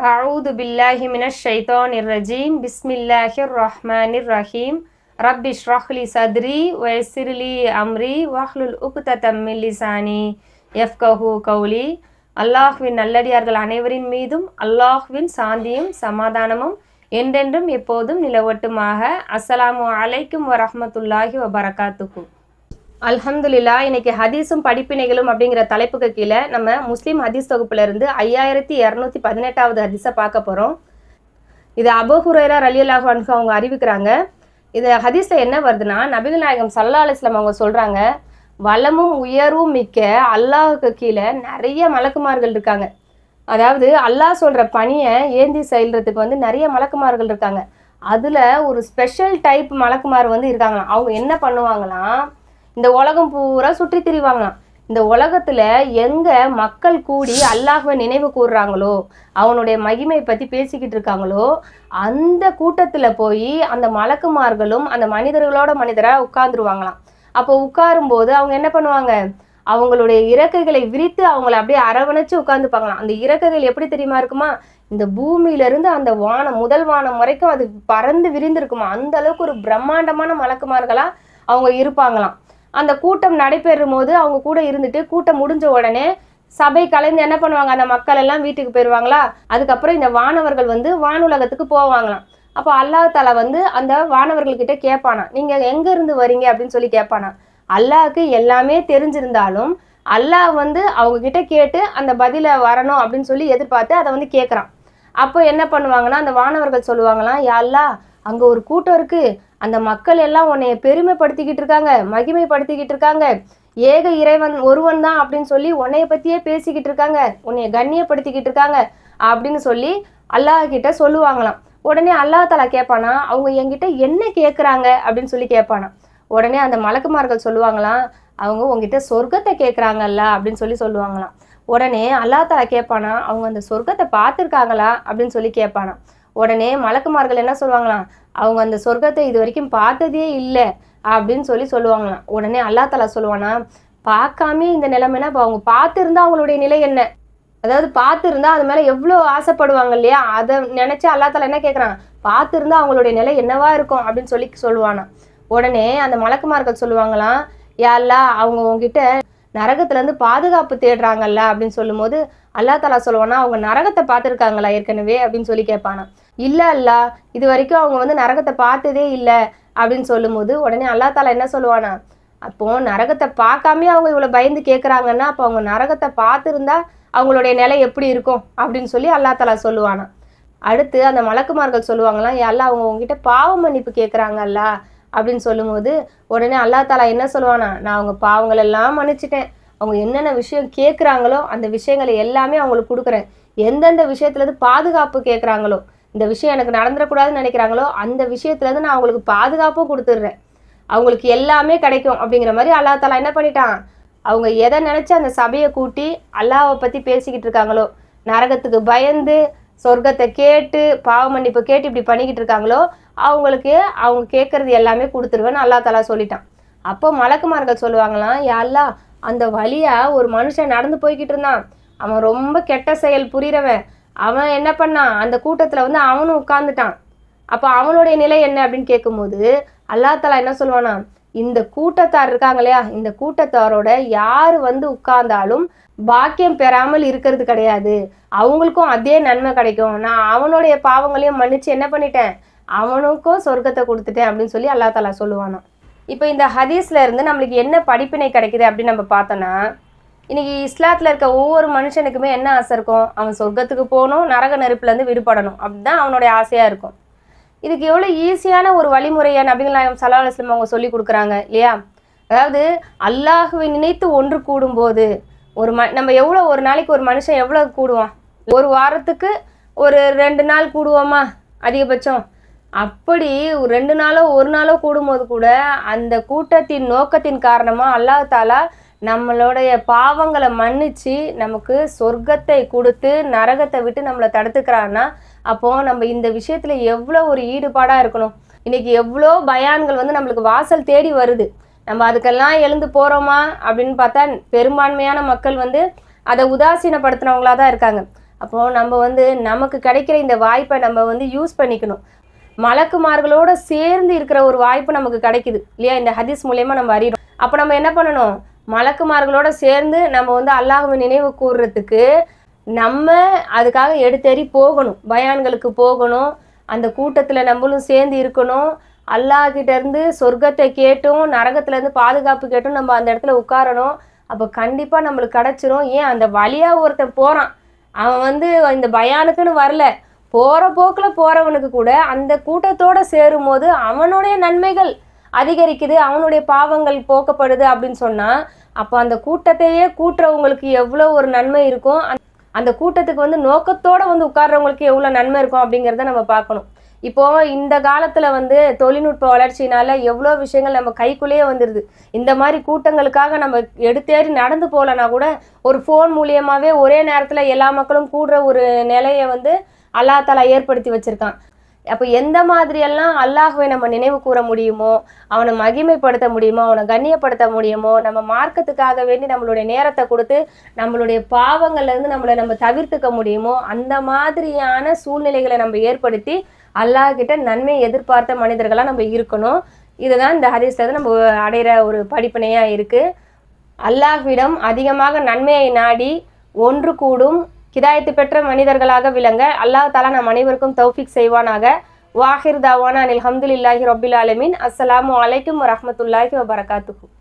أعوذ بالله من الشيطان الرجيم بسم الله الرحمن الرحيم رب اشرح لي صدري ويسر لي أمري واحلل عقدة من لساني يفقهوا قولي அல்லாஹ்வின் நல்லடியார்கள் அனைவரின் மீதும் அல்லாஹ்வின் சாந்தியும் சமாதானமும் என்றென்றும் எப்போதும் நிலவட்டுமாக அஸ்ஸலாமு அலைக்கும் வரஹ்மத்துல்லாஹி வபரகாத்துக்கும் அல்ஹம்துலில்லா இன்னைக்கு ஹதீஸும் படிப்பினைகளும் அப்படிங்கிற தலைப்புக்கு கீழே நம்ம முஸ்லீம் ஹதீஸ் தொகுப்புல இருந்து ஐயாயிரத்தி இரநூத்தி பதினெட்டாவது ஹதீஸை பார்க்க போகிறோம் இது அபு ஹுரேரா ரலியல்லாஹு அன்ஹு அவங்க அறிவிக்கிறாங்க. இது ஹதீஸில் என்ன வருதுன்னா நபிகள் நாயகம் சல்லா அலிஸ்லாம் அவங்க சொல்கிறாங்க வளமும் உயர்வும் மிக்க அல்லாஹுக்கு கீழே நிறைய மலக்குமார்கள் இருக்காங்க. அதாவது அல்லாஹ் சொல்கிற பணியை ஏந்தி செயல்றதுக்கு வந்து நிறைய மலக்குமார்கள் இருக்காங்க. அதில் ஒரு ஸ்பெஷல் டைப் மலக்குமார் வந்து இருக்காங்களாம். அவங்க என்ன பண்ணுவாங்களாம்? இந்த உலகம் பூரா சுற்றி திரிவாங்களாம். இந்த உலகத்துல எங்க மக்கள் கூடி அல்லாஹுவை நினைவு கூறுறாங்களோ அவனுடைய மகிமையை பத்தி பேசிக்கிட்டு இருக்காங்களோ அந்த கூட்டத்துல போய் அந்த மலக்குமார்களும் அந்த மனிதர்களோட மனிதரா உட்கார்ந்துருவாங்களாம். அப்போ உட்காரும் போது அவங்க என்ன பண்ணுவாங்க? அவங்களுடைய இறக்கைகளை விரித்து அவங்கள அப்படியே அரவணைச்சு உட்காந்துப்பாங்களாம் அந்த இறக்கைகள் எப்படி தெரியுமா இருக்குமா? இந்த பூமியில இருந்து அந்த வானம் முதல் வானம் வரைக்கும் அது பறந்து விரிந்திருக்குமா? அந்த அளவுக்கு ஒரு பிரம்மாண்டமான மலக்குமார்களா அவங்க இருப்பாங்களாம். அந்த கூட்டம் நடைபெறும் போது அவங்க கூட இருந்துட்டு கூட்டம் முடிஞ்ச உடனே சபை கலைந்து என்ன பண்ணுவாங்க? அந்த மக்கள் எல்லாம் வீட்டுக்கு போயிடுவாங்களா அதுக்கப்புறம் இந்த வானவர்கள் வந்து வானுலகத்துக்கு போவாங்களாம். அப்போ அல்லாஹ் தலா வந்து அந்த வானவர்கள்கிட்ட கேட்பானா நீங்க எங்க இருந்து வரீங்க? அப்படின்னு சொல்லி கேட்பானா அல்லாஹுக்கு எல்லாமே தெரிஞ்சிருந்தாலும் அல்லாஹ் வந்து அவங்க கிட்ட கேட்டு அந்த பதில வரணும் அப்படின்னு சொல்லி எதிர்பார்த்து அதை வந்து கேட்குறான். அப்போ என்ன பண்ணுவாங்கன்னா அந்த வானவர்கள் சொல்லுவாங்களாம் யா அல்லாஹ் அங்கே ஒரு கூட்டம் இருக்குது அந்த மக்கள் எல்லாம் உன்னைய பெருமைப்படுத்திக்கிட்டு இருக்காங்க மகிமைப்படுத்திக்கிட்டு இருக்காங்க. ஏக இறைவன் ஒருவன் தான் அப்படின்னு சொல்லி உன்னைய பத்தியே பேசிக்கிட்டு இருக்காங்க. உன்னைய கண்ணியப்படுத்திக்கிட்டு இருக்காங்க அப்படின்னு சொல்லி அல்லாஹ் கிட்ட சொல்லுவாங்களாம். உடனே அல்லாஹ் தலா கேட்பானா அவங்க என்கிட்ட என்ன கேட்குறாங்க அப்படின்னு சொல்லி கேட்பானா உடனே அந்த மலக்குமார்கள் சொல்லுவாங்களாம் அவங்க உங்ககிட்ட சொர்க்கத்தை கேட்குறாங்கல்ல அப்படின்னு சொல்லி சொல்லுவாங்களாம். உடனே அல்லாஹ் தலா கேட்பானா அவங்க அந்த சொர்க்கத்தை பார்த்துருக்காங்களா அப்படின்னு சொல்லி கேட்பானா உடனே மலக்குமார்கள் என்ன சொல்லுவாங்களாம் அவங்க அந்த சொர்க்கத்தை இது வரைக்கும் பார்த்ததே இல்லை அப்படின்னு சொல்லி சொல்லுவாங்களாம். உடனே அல்லா தலா சொல்லுவானா பார்க்காமே இந்த நிலைமைனா இப்போ அவங்க பார்த்துருந்தா அவங்களுடைய நிலை என்ன? அதாவது பார்த்துருந்தா அது மேலே எவ்வளோ ஆசைப்படுவாங்க இல்லையா? அதை நினச்சி அல்லா தலா என்ன கேட்குறான் பார்த்துருந்தா அவங்களுடைய நிலை என்னவா இருக்கும்? அப்படின்னு சொல்லி சொல்லுவானா உடனே அந்த மலக்குமார்கள் சொல்லுவாங்களாம் யாழ்லா அவங்க உங்ககிட்ட நரகத்துலேருந்து பாதுகாப்பு தேடுறாங்கல்ல அப்படின்னு சொல்லும்போது அல்லா தலா சொல்லுவானா அவங்க நரகத்தை பார்த்துருக்காங்களா ஏற்கனவே அப்படின்னு சொல்லி கேட்பானா. இல்லை அல்லா இது வரைக்கும் அவங்க வந்து நரகத்தை பார்த்ததே இல்லை அப்படின்னு சொல்லும்போது உடனே அல்லா தாலா என்ன சொல்லுவானா அப்போ நரகத்தை பார்க்காமே அவங்க இவ்வளோ பயந்து கேட்குறாங்கன்னா அப்போ அவங்க நரகத்தை பார்த்துருந்தா அவங்களுடைய நிலை எப்படி இருக்கும் அப்படின்னு சொல்லி அல்லா தாலா சொல்லுவானா. அடுத்து அந்த மலக்குமார்கள் சொல்லுவாங்களாம் எல்லாம் அவங்க உங்ககிட்ட பாவ மன்னிப்பு கேட்குறாங்கல்ல அப்படின்னு சொல்லும்போது உடனே அல்லா தாலா என்ன சொல்லுவானா? நான் அவங்க பாவங்களெல்லாம் மன்னிச்சிட்டேன். அவங்க என்னென்ன விஷயம் கேட்குறாங்களோ அந்த விஷயங்களை எல்லாமே அவங்களுக்கு கொடுக்குறேன். எந்தெந்த விஷயத்துலேருந்து பாதுகாப்பு கேட்குறாங்களோ இந்த விஷயம் எனக்கு நடந்துடக்கூடாதுன்னு நினைக்கிறாங்களோ அந்த விஷயத்துலேருந்து நான் அவங்களுக்கு பாதுகாப்பும் கொடுத்துட்றேன். அவங்களுக்கு எல்லாமே கிடைக்கும் அப்படிங்கிற மாதிரி அல்லா தாலா என்ன பண்ணிட்டான்? அவங்க எதை நினச்சி அந்த சபையை கூட்டி அல்லாவை பற்றி பேசிக்கிட்டு இருக்காங்களோ நரகத்துக்கு பயந்து சொர்க்கத்தை கேட்டு பாவ மன்னிப்பு கேட்டு இப்படி பண்ணிக்கிட்டு இருக்காங்களோ அவங்களுக்கு அவங்க கேட்குறது எல்லாமே கொடுத்துருவேன்னு அல்லா தலா சொல்லிட்டான். அப்போ மலக்குமார்கள் சொல்லுவாங்களாம் யாழ்லா அந்த வழியா ஒரு மனுஷன் நடந்து போய்கிட்டு இருந்தான். அவன் ரொம்ப கெட்ட செயல் புரிகிறவன் அவன் என்ன பண்ணான்? அந்த கூட்டத்தில் வந்து அவனும் உட்காந்துட்டான் அப்போ அவனுடைய நிலை என்ன? அப்படின்னு கேட்கும்போது அல்லா தலா என்ன சொல்லுவானா இந்த கூட்டத்தார் இருக்காங்க இல்லையா? இந்த கூட்டத்தாரோட யார் வந்து உட்கார்ந்தாலும் பாக்கியம் பெறாமல் இருக்கிறது கிடையாது. அவங்களுக்கும் அதே நன்மை கிடைக்கும். நான் அவனுடைய பாவங்களையும் மன்னிச்சு என்ன பண்ணிட்டேன்? அவனுக்கும் சொர்க்கத்தை கொடுத்துட்டேன் அப்படின்னு சொல்லி அல்லா தலா சொல்லுவானா இப்போ இந்த ஹதீஸ்ல இருந்து நம்மளுக்கு என்ன படிப்பினை கிடைக்குது அப்படின்னு நம்ம பார்த்தோன்னா இன்னைக்கு இஸ்லாத்தில் இருக்க ஒவ்வொரு மனுஷனுக்குமே என்ன ஆசை இருக்கும்? அவன் சொர்க்கத்துக்கு போகணும் நரக நெருப்புலேருந்து விடுபடணும். அப்படிதான் அவனுடைய ஆசையாக இருக்கும். இதுக்கு எவ்வளோ ஈஸியான ஒரு வழிமுறையை நபிகள் நாயகம் சல்லா அலுவலம் அவங்க சொல்லி கொடுக்குறாங்க இல்லையா? அதாவது அல்லாஹுவை நினைத்து ஒன்று கூடும்போது ஒரு ம நம்ம எவ்வளோ ஒரு நாளைக்கு ஒரு மனுஷன் எவ்வளோ கூடுவான்? ஒரு வாரத்துக்கு ஒரு ரெண்டு நாள் கூடுவோமா? அதிகபட்சம். அப்படி ஒரு ரெண்டு நாளோ ஒரு நாளோ கூடும்போது கூட அந்த கூட்டத்தின் நோக்கத்தின் காரணமாக அல்லாஹ் தாலா நம்மளுடைய பாவங்களை மன்னிச்சு நமக்கு சொர்க்கத்தை கொடுத்து நரகத்தை விட்டு நம்மளை தடுத்துக்கிறான்னா அப்போது நம்ம இந்த விஷயத்தில் எவ்வளோ ஒரு ஈடுபாடாக இருக்கணும். இன்றைக்கி எவ்வளோ பயான்கள் வந்து நம்மளுக்கு வாசல் தேடி வருது. நம்ம அதுக்கெல்லாம் எழுந்து போகிறோமா அப்படின்னு பார்த்தா பெரும்பான்மையான மக்கள் வந்து அதை உதாசீனப்படுத்தினவங்களா தான் இருக்காங்க. அப்போது நம்ம வந்து நமக்கு கிடைக்கிற இந்த வாய்ப்பை நம்ம வந்து யூஸ் பண்ணிக்கணும். மலக்குமார்களோட சேர்ந்து இருக்கிற ஒரு வாய்ப்பு நமக்கு கிடைக்குது. இல்லையா? இந்த ஹதீஸ் மூலயமா நம்ம அறிகிறோம் அப்போ நம்ம என்ன பண்ணணும்? மலக்குமார்களோட சேர்ந்து நம்ம வந்து அல்லாஹுவை நினைவு கூறுறதுக்கு நம்ம அதுக்காக எடுத்தேறி போகணும். பயான்களுக்கு போகணும். அந்த கூட்டத்தில் நம்மளும் சேர்ந்து இருக்கணும். அல்லாஹ்கிட்ட இருந்து சொர்க்கத்தை கேட்டும் நரகத்துல இருந்து பாதுகாப்பு கேட்டும் நம்ம அந்த இடத்துல உட்காரணும். அப்போ கண்டிப்பாக நம்மளுக்கு கிடச்சிரும். ஏன்? அந்த வழியாக ஒருத்தன் போகிறான் அவன் வந்து இந்த பயானுக்குன்னு வரல. போகிற போக்கில் போகிறவனுக்கு கூட அந்த கூட்டத்தோட சேரும்போது அவனுடைய நன்மைகள் அதிகரிக்குது அவனுடைய பாவங்கள் போக்கப்படுது அப்படின்னு சொன்னால் அப்போ அந்த கூட்டத்தையே கூட்டுறவங்களுக்கு எவ்வளோ ஒரு நன்மை இருக்கும். அந்த- அந்த கூட்டத்துக்கு வந்து நோக்கத்தோட வந்து உட்கார்றவங்களுக்கு எவ்வளோ நன்மை இருக்கும் அப்படிங்கிறத நம்ம பார்க்கணும். இப்போ இந்த காலத்துல வந்து தொழில்நுட்ப வளர்ச்சினால எவ்வளோ விஷயங்கள் நம்ம கைக்குள்ளேயே வந்துடுது இந்த மாதிரி கூட்டங்களுக்காக நம்ம எடுத்தேறி நடந்து போகலன்னா கூட ஒரு ஃபோன் மூலியமாவே ஒரே நேரத்துல எல்லா மக்களும் கூடுற ஒரு நிலையை வந்து அல்லா தலா ஏற்படுத்தி வச்சிருக்கான். அப்போ எந்த மாதிரியெல்லாம் அல்லாஹுவை நம்ம நினைவு கூற முடியுமோ அவனை மகிமைப்படுத்த முடியுமோ அவனை கண்ணியப்படுத்த முடியுமோ நம்ம மார்க்கத்துக்காக வேண்டி நம்மளுடைய நேரத்தை கொடுத்து நம்மளுடைய பாவங்கள்லேருந்து நம்மளை நம்ம தவிர்த்துக்க முடியுமோ அந்த மாதிரியான சூழ்நிலைகளை நம்ம ஏற்படுத்தி அல்லாஹ் கிட்ட நன்மை எதிர்பார்த்த மனிதர்களாக நம்ம இருக்கணும். இதுதான் இந்த ஹதீஸ்ல நம்ம அடைகிற ஒரு படிப்பினையாக இருக்குது அல்லாஹ்விடம் அதிகமாக நன்மையை நாடி ஒன்று கூடும் கிதாயத்து பெற்ற மனிதர்களாக விளங்க அல்லாஹ் தாலா நம் அனைவருக்கும் தௌஃபிக் செய்வானாக. வாஹிர் தாவானா அனில் ஹம்துலில்லாஹி ரபில் அலமின் அஸ்லாம் அலைக்கும் வரமத்துல்லாஹி வபரகாத்துக்கும்